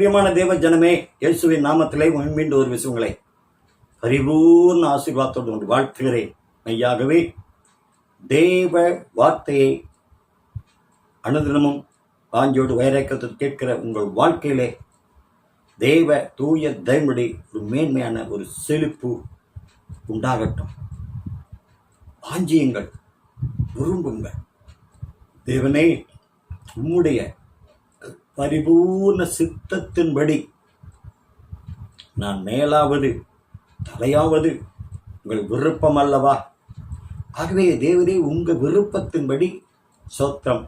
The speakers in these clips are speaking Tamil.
பிரியமான தேவ ஜனமே இயேசுவின் நாமத்திலே மீண்டும் ஒரு விஷயங்களை பரிபூர்ண ஆசீர்வாதத்தோடு கொண்டு வாழ்த்துகிறேன். மெய்யாகவே தேவ வார்த்தையை அனுதினமும் வாஞ்சியோடு வைரக்கத்தில் கேட்கிற உங்கள் வாழ்க்கையிலே தேவ தூய தயமுடி ஒரு மேன்மையான ஒரு செழிப்பு உண்டாகட்டும். வாஞ்சியுங்கள் விரும்புங்கள் தேவனே உம்முடைய பரிபூர்ண சித்தத்தின்படி நான் மேலாவது தலையாவது உங்கள் விருப்பம் அல்லவா ஆகவே தேவரே உங்க விருப்பத்தின்படி சோத்திரம்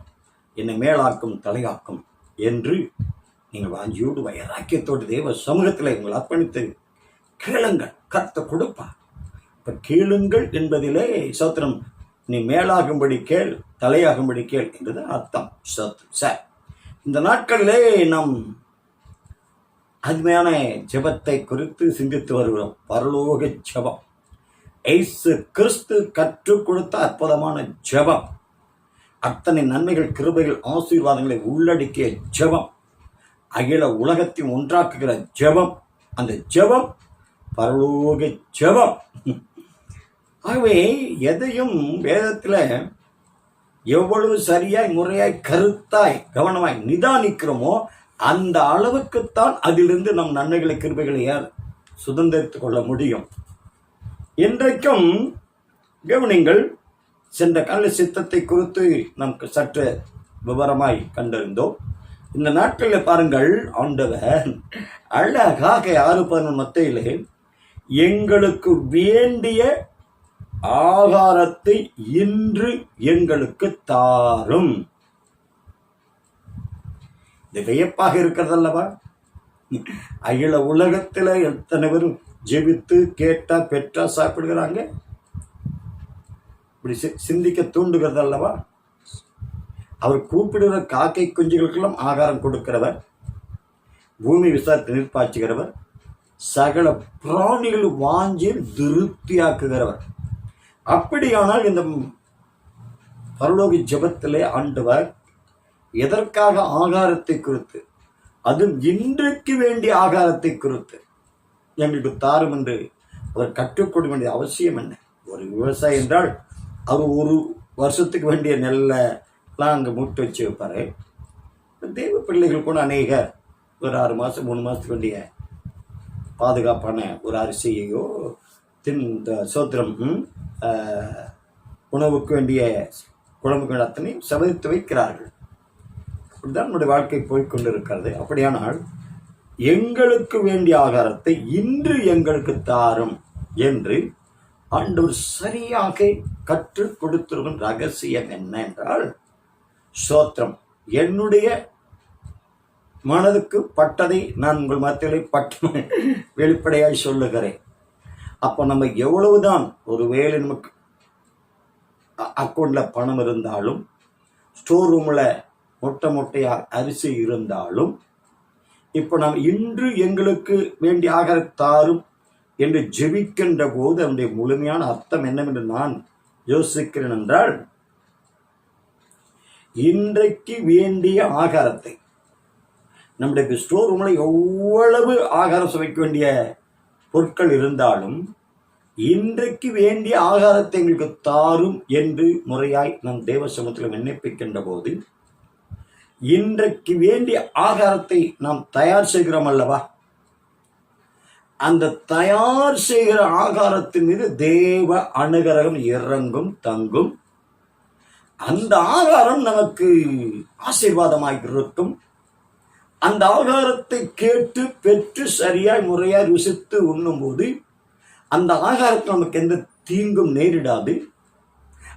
என்னை மேலாக்கும் தலையாக்கும் என்று நீங்கள் வாஞ்சியோடு வைராக்கியத்தோடு தேவ சமூகத்தில் உங்கள் அர்ப்பணித்து கேளுங்கள் கத்த கொடுப்பார். இப்போ கேளுங்கள் என்பதிலே சோத்திரம் நீ மேலாகும்படி கேள் தலையாகும்படி கேள் என்றுதான் அர்த்தம். சோத்திரம் சார். இந்த நாட்களிலே நாம் அருமையான ஜெபத்தை குறித்து சிந்தித்து வருகிறோம். பரலோக ஜெபம். ஏசு கிறிஸ்து கற்றுக் கொடுத்த அற்புதமான ஜெபம். அத்தனை நன்மைகள் கிருபைகள் ஆசீர்வாதங்களை உள்ளடக்கிய ஜெபம். அகில உலகத்தை ஒன்றாக்குகிற ஜெபம். அந்த ஜெபம் பரலோக ஜெபம். ஆகவே எதையும் வேதத்தில் எவ்வளவு சரியாய் முறையாய் கருத்தாய் கவனமாய் நிதானிக்கிறோமோ அந்த அளவுக்குத்தான் அதிலிருந்து நம் நன்மைகளை கிருபைகளை யார் சுதந்திரித்துக் கொள்ள முடியும். இன்றைக்கும் கவனிங்கள் சென்ற கால சித்தத்தை குறித்து நாம் சற்று விவரமாய் கண்டறிந்தோம். இந்த நாட்களில் பாருங்கள் ஆண்டவர் அழகாக ஆறு பதினொன்று மத்தையிலே எங்களுக்கு வேண்டிய ஆகாரத்தை இன்று எங்களுக்கு தாரும். இது வியப்பாக இருக்கிறதல்லவா? அகில உலகத்தில் எத்தனை பேரும் ஜெபித்து கேட்டா பெற்றா சாப்பிடுகிறாங்க? இப்படி சி- சிந்திக்க தூண்டுகிறது அல்லவா அவர் கூப்பிடுகிற காக்கை குஞ்சுகளுக்கெல்லாம் ஆகாரம் கொடுக்கிறவர் பூமி விசாரித்து நிற்பாச்சுகிறவர் சகல பிராணிகள் வாஞ்சியில் திருப்தியாக்குகிறவர். அப்படியானால் இந்த பரலோகி ஜபத்திலே ஆண்டவர் எதற்காக ஆகாரத்தை குறித்து அதுவும் இன்றைக்கு வேண்டிய ஆகாரத்தை குறித்து எங்களுக்கு தாரும் என்று அவர் கற்றுக்கொள்ள வேண்டிய அவசியம் என்ன? ஒரு விவசாயி என்றால் அவர் ஒரு வருஷத்துக்கு வேண்டிய நெல்லெல்லாம் அங்கே மூட்டு வச்சு வைப்பார். தெய்வ பிள்ளைகள் கூட அநேகர் ஒரு ஆறு மாதம் மூணு மாதத்துக்கு வேண்டிய பாதுகாப்பான ஒரு அரிசியையோ தின் இந்த சோத்திரம் உணவுக்கு வேண்டிய குழம்புகள் அத்தனை அத்தனையும் சமைத்து வைக்கிறார்கள். அப்படிதான் நம்முடைய வாழ்க்கை போய்கொண்டிருக்கிறது அப்படியானால் எங்களுக்கு வேண்டிய ஆகாரத்தை இன்று எங்களுக்கு தாரும் என்று ஆண்டவர் சரியாக கற்றுக் கொடுத்திருக்கும் ரகசியம் என்ன என்றால் சோத்திரம். என்னுடைய மனதுக்கு பட்டதை நான் உங்கள் மத்தியிலே பட்ட வெளிப்படையாய் சொல்லுகிறேன். அப்போ நம்ம எவ்வளவுதான் ஒரு வேலை நமக்கு அக்கௌண்ட்டில் பணம் இருந்தாலும் ஸ்டோர் ரூமில் மொட்டை மொட்டையா அரிசி இருந்தாலும் இப்போ நாம் இன்று எங்களுக்கு வேண்டிய ஆகாரம் தாரும் என்று ஜெபிக்கின்ற போது அதனுடைய முழுமையான அர்த்தம் என்னவென்று நான் யோசிக்கிறேன் என்றால் இன்றைக்கு வேண்டிய ஆகாரத்தை நம்முடைய ஸ்டோர் ரூமில் எவ்வளவு ஆகாரம் சுவைக்க வேண்டிய பொருட்கள் இருந்தாலும் இன்றைக்கு வேண்டிய ஆகாரத்தை எங்களுக்கு தாரும் என்று முறையாய் நம் தேவ சமூகத்தில் விண்ணப்பிக்கின்ற போது இன்றைக்கு வேண்டிய ஆகாரத்தை நாம் தயார் செய்கிறோம் அல்லவா? அந்த தயார் செய்கிற ஆகாரத்தின் மீது தேவ அனுகரகம் இறங்கும் தங்கும். அந்த ஆகாரம் நமக்கு ஆசீர்வாதமாக இருக்கும். அந்த ஆகாரத்தை கேட்டு பெற்று சரியாய் முறையாய் ருசித்து உண்ணும்போது அந்த ஆகாரத்தில் நமக்கு எந்த தீங்கும் நேரிடாது.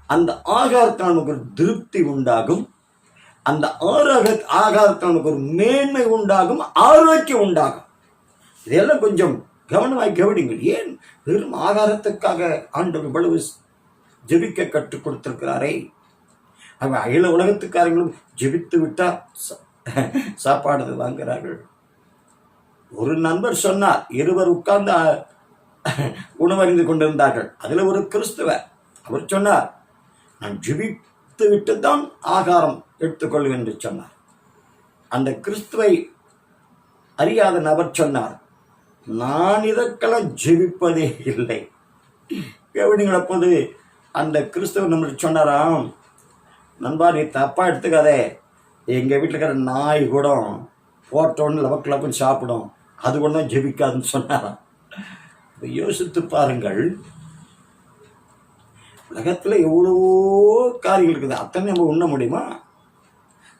அந்த ஆகாரத்தில் நமக்கு ஒரு திருப்தி உண்டாகும். அந்த ஆரோக ஆகாரத்தில் நமக்கு ஒரு மேன்மை உண்டாகும் ஆரோக்கியம் உண்டாகும். இதெல்லாம் கொஞ்சம் கவனமாய் கவனிங்கள் ஏன் வெறும் ஆகாரத்துக்காக ஆண்டவர் இவ்வளவு ஜெபிக்க கற்றுக் கொடுத்திருக்கிறாரே? அவன் அகில உலகத்துக்காரங்களும் ஜெபித்து விட்டா சாப்பாடு வாங்குகிறார்கள் ஒரு நண்பர் சொன்னார் இருவர் உட்கார்ந்து உணவறிந்து கொண்டிருந்தார்கள். அதில் ஒரு கிறிஸ்துவர் அவர் சொன்னார் நான் ஜெபித்து விட்டு தான் ஆகாரம் எடுத்துக்கொள்வேன் என்று சொன்னார். அந்த கிறிஸ்துவை அறியாத நபர் சொன்னார் நான் இதற்கெல்லாம் ஜெபிப்பதே இல்லை. கவனிங்கள் அப்போது அந்த கிறிஸ்தவர் நம்மளுக்கு சொன்னாராம் நண்பா நீ தப்பாக எடுத்துக்காதே. எங்கள் வீட்டில் இருக்கிற நாய் கூட போட்டோன்னு லெவன் லவக்குன்னு சாப்பிடும். அது கூட தான் ஜெபிக்காதுன்னு சொன்னாராம். யோசித்து பாருங்கள். உலகத்தில் எவ்வளவோ காரியங்கள் இருக்குது. அத்தனை நம்ம உண்ண முடியுமா?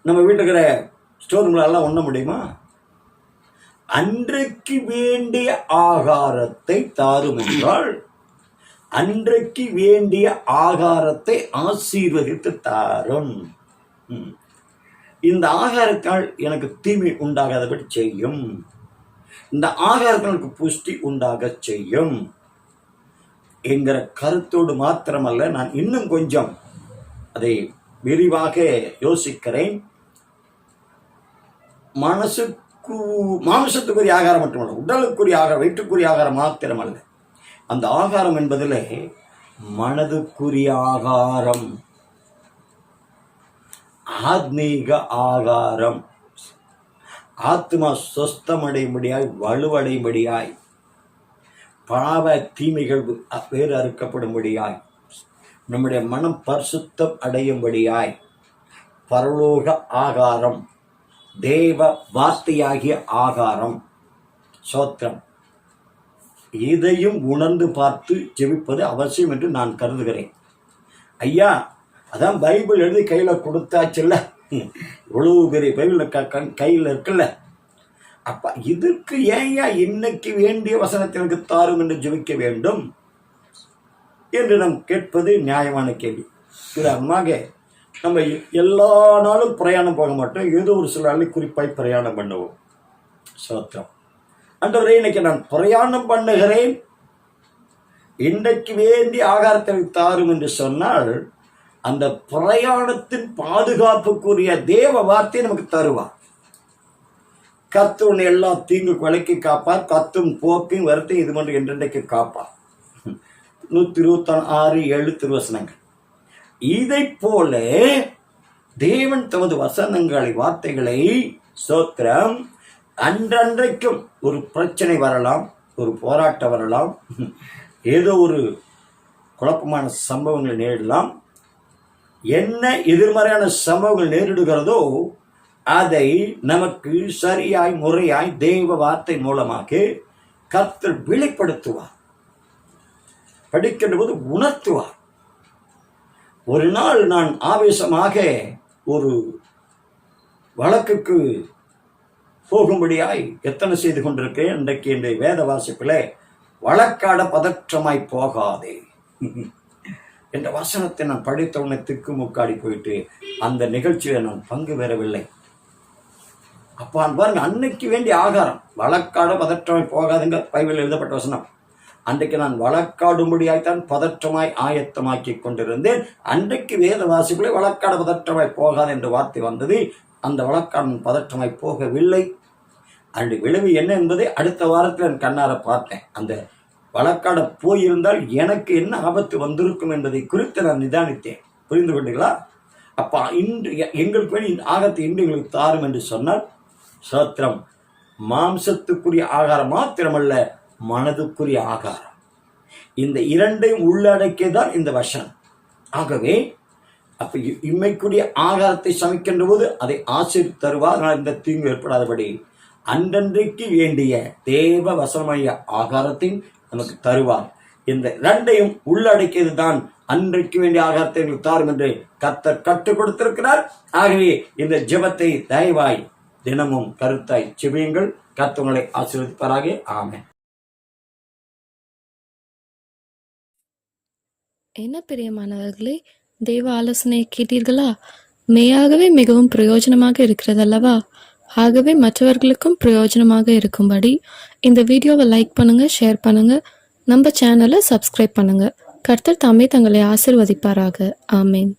நம்ம வீட்டில் இருக்கிற ஸ்டோர் ரூம்லலாம் உண்ண முடியுமா? அன்றைக்கு வேண்டிய ஆகாரத்தை தாரும் என்றால் அன்றைக்கு வேண்டிய ஆகாரத்தை ஆசீர்வதித்து தாரும். ம். இந்த ஆகாரத்தால் எனக்கு தீமை உண்டாகாதபடி செய்யும். இந்த ஆகாரத்தினருக்கு எனக்கு புஷ்டி உண்டாக செய்யும். என்கிற கருத்தோடு மாத்திரமல்ல நான் இன்னும் கொஞ்சம் அதை விரிவாக யோசிக்கிறேன். மனசுக்கு மாம்சத்துக்குரிய ஆகாரம் மட்டுமல்ல உடலுக்குரிய ஆகாரம் வயிற்றுக்குரிய ஆகாரம் மாத்திரமல்ல. அந்த ஆகாரம் என்பதில் மனதுக்குரிய ஆகாரம். ஆத்மீக ஆகாரம். ஆத்மா சொஸ்தமடையும்படியாய் வலுவடையும்படியாய் பாவ தீமைகள் வேறு அறுக்கப்படும்படியாய் நம்முடைய மனம் பரிசுத்தம் அடையும்படியாய் பரலோக ஆகாரம் தேவ வார்த்தையாகிய ஆகாரம். சோத்திரம். இதையும் உணர்ந்து பார்த்து ஜெபிப்பது அவசியம் என்று நான் கருதுகிறேன். ஐயா அதான் பைபிள் எழுதி கையில் கொடுத்தாச்சுல்ல? இவ்வளவு பெரிய பைபிள் க கண் கையில் இருக்குல்ல? அப்போ இதுக்கு ஏயா இன்னைக்கு வேண்டிய வசனத்தை எனக்கு தாரும் என்று ஜெபிக்க வேண்டும்? என்று நாம் கேட்பது நியாயமான கேள்வி. உதாரணமாக நம்ம எல்லா நாளும் பிரயாணம் போக மாட்டோம். ஏதோ ஒரு சில நாளில் குறிப்பாய் பிரயாணம் பண்ணுவோம். சோத்திரம். அன்றவரே இன்னைக்கு நான் பிரயாணம் பண்ணுகிறேன். இன்றைக்கு வேண்டிய ஆகாரத்தை தாரும் என்று சொன்னால் அந்த பிரயாணத்தின் பாதுகாப்புக்குரிய தேவ வார்த்தை நமக்கு தருவார். கத்து எல்லாம் எல்லா தீங்கு கொலைக்கு காப்பார் கத்தும் போக்கும் வருத்தையும் இது மட்டும் என்றென்றைக்கு காப்பார். நூற்றி இருபத்தி ஆறு ஏழு திருவசனங்கள். இதை போல தேவன் தமது வசனங்களை வார்த்தைகளை சோத்திரம் அன்றன்றைக்கும் ஒரு பிரச்சனை வரலாம் ஒரு போராட்டம் வரலாம் ஏதோ ஒரு குழப்பமான சம்பவங்கள் நேரிடலாம் என்ன எதிர்மறையான சம்பவங்கள் நேரிடுகிறதோ அதை நமக்கு சரியாய் முறையாய் தெய்வ வார்த்தை மூலமாக கர்த்தர் வெளிப்படுத்துவார். படிக்கின்ற போது உணர்த்துவார். ஒரு நாள் நான் ஆவேசமாக ஒரு வழக்குக்கு போகும்படியாய் எத்தனை செய்து கொண்டிருக்கிறேன்? இன்றைக்கு என்னுடைய வேத வாசிப்பில் வழக்காட பதற்றமாய் போகாதே. என்ற வசனத்தை நான் படித்த உடனே திக்கு முக்காடி போயிட்டு அந்த நிகழ்ச்சியில நான் பங்கு பெறவில்லை. அப்பா பாருங்க அன்னைக்கு வேண்டிய ஆகாரம் வழக்காட பதற்றமாய் போகாதுங்க பைபிள் எழுதப்பட்ட வசனம். அன்றைக்கு நான் வழக்காடும்படியாய்த்தான் பதற்றமாய் ஆயத்தமாக்கி கொண்டிருந்தேன். அன்றைக்கு வேத வாசிப்பிலே வழக்காட பதற்றமாய் போகாது என்ற வார்த்தை வந்தது. அந்த வழக்காடன் பதற்றமாய் போகவில்லை. அன்று விளைவு என்ன என்பதை அடுத்த வாரத்தில் என் கண்ணார பார்த்தேன். அந்த வழக்காட போயிருந்தால் எனக்கு என்ன ஆபத்து வந்திருக்கும் என்பதை குறித்து நான் நிதானித்தேன். புரிந்து கொண்டீங்களா அப்பா இன்று எங்களுக்கு வேண்டி ஆகத்தை இன்று எங்களுக்கு தாரும் என்று சொன்னால் சோத்திரம் மாம்சத்துக்குரிய ஆகாரம் மாத்திரமல்ல மனதுக்குரிய ஆகாரம். இந்த இரண்டையும் உள்ளடக்கியதான் இந்த வசனம். ஆகவே அப்போ இ- இம்மைக்குரிய ஆகாரத்தை சமைக்கின்ற போது அதை ஆசிரியர் தருவார் அதனால் இந்த தீங்கு ஏற்படாதபடி. அன்றன்றைக்கு வேண்டிய தேவ வசனமய ஆகாரத்தையும் நமக்கு தருவார். இந்த இரண்டையும் உள்ளடக்கியது தான் அன்றைக்கு வேண்டிய ஆகாரத்தை எங்களுக்கு தாரும் என்று கத்தர் கற்றுக் கொடுத்திருக்கிறார். ஆகவே இந்த ஜெபத்தை தயவாய் தினமும் கருத்தாய் செவியுங்கள் கத்தவங்களை ஆசீர்வதிப்பாராக. ஆமே என்ன பிரியமானவர்களே தேவ ஆலோசனையை கேட்டீர்களா? மெய்யாகவே மிகவும் பிரயோஜனமாக இருக்கிறது அல்லவா ஆகவே மற்றவர்களுக்கும் பிரயோஜனமாக இருக்கும்படி இந்த வீடியோவை லைக் பண்ணுங்கள் ஷேர் பண்ணுங்க. நம்ம சேனலை சப்ஸ்கிரைப் பண்ணுங்க. கர்த்தர் தாமே தங்களை ஆசிர்வதிப்பாராக. ஆமேன்.